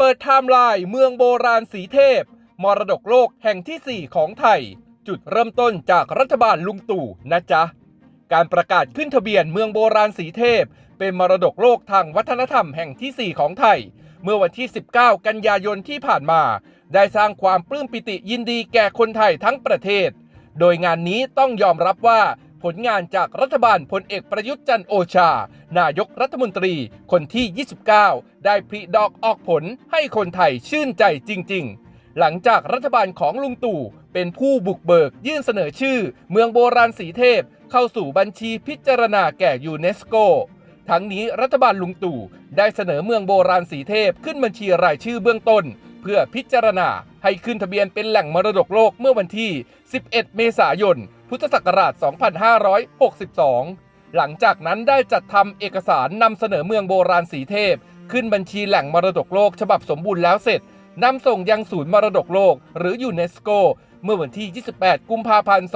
เปิดไทม์ไลน์เมืองโบราณสีเทพ มรดกโลกแห่งที่ 4 ของไทย จุดเริ่มต้นจากรัฐบาลลุงตู่นะจ๊ะ การประกาศขึ้นทะเบียนเมืองโบราณสีเทพ เป็นมรดกโลกทางวัฒนธรรมแห่งที่ 4 ของไทย เมื่อวันที่ 19 กันยายนที่ผ่านมา ได้สร้างความปลื้มปิติยินดีแก่คนไทยทั้งประเทศ โดยงานนี้ต้องยอมรับว่า ผลงานจากรัฐบาลพลเอกประยุทธ์จันโอชา นายกรัฐมนตรีคนที่ 29 ได้ผลิดอกออกผลให้คนไทยชื่นใจจริง ๆ หลังจากรัฐบาลของลุงตู่เป็นผู้บุกเบิกยื่นเสนอชื่อ เมืองโบราณสีเทพ เข้าสู่บัญชีพิจารณาแก่ยูเนสโกทั้งนี้รัฐบาลลุงตู่ได้เสนอเมืองโบราณสีเทพขึ้นบัญชีรายชื่อเบื้องต้น เพื่อพิจารณาให้ขึ้นทะเบียนเป็นแหล่งมรดกโลกเมื่อวันที่ 11 เมษายน พุทธศักราช 2562 หลังจากนั้นได้จัดทำเอกสารนำเสนอเมืองโบราณสีเทพ ขึ้นบัญชีแหล่งมรดกโลกฉบับสมบูรณ์แล้วเสร็จนำส่งยังศูนย์มรดกโลก หรือยูเนสโก เมื่อวันที่ 28 กุมภาพันธ์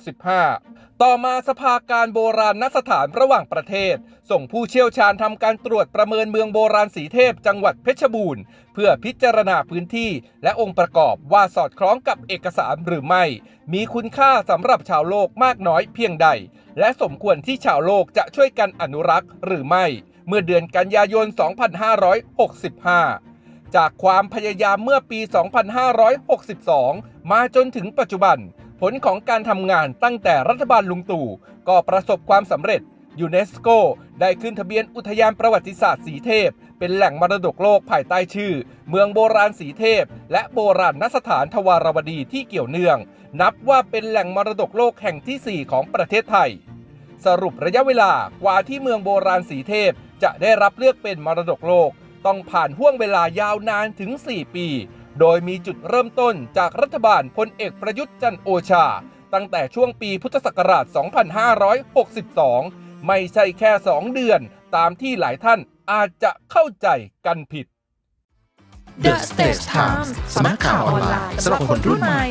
2565 ต่อมาสภาการโบราณนสถานระหว่างประเทศ ส่งผู้เชี่ยวชาญทำการตรวจประเมินเมืองโบราณสีเทพจังหวัดเพชรบูรณ์ เพื่อพิจารณาพื้นที่และองค์ประกอบว่าสอดคล้องกับเอกสารหรือไม่ มีคุณค่าสำหรับชาวโลกมากน้อยเพียงใด และสมควรที่ชาวโลกจะช่วยกันอนุรักษ์หรือไม่ เมื่อเดือนกันยายน 2565 จากความพยายามเมื่อปี 2562 มาจนถึงปัจจุบัน ผลของการทำงานตั้งแต่รัฐบาลลุงตู่ ก็ประสบความสำเร็จยูเนสโกได้ขึ้นทะเบียนอุทยานประวัติศาสตร์สีเทพ เป็นแหล่งมรดกโลกภายใต้ชื่อ เมืองโบราณสีเทพ และโบราณนสถานทวารวดีที่เกี่ยวเนื่อง นับว่าเป็นแหล่งมรดกโลกแห่งที่ 4 ของประเทศไทย สรุประยะเวลากว่าที่เมืองโบราณสีเทพ จะได้รับเลือกเป็นมรดกโลก ต้องผ่านห่วงเวลายาวนานถึง 4 ปี โดยมีจุดเริ่มต้นจากรัฐบาลพลเอกประยุทธ์จันโอชา ตั้งแต่ช่วงปีพุทธศักราช 2562 ไม่ใช่แค่ 2 เดือนตามที่หลายท่านอาจจะเข้าใจกันผิด The Stage Times สำนักข่าวออนไลน์สำหรับคนรุ่นใหม่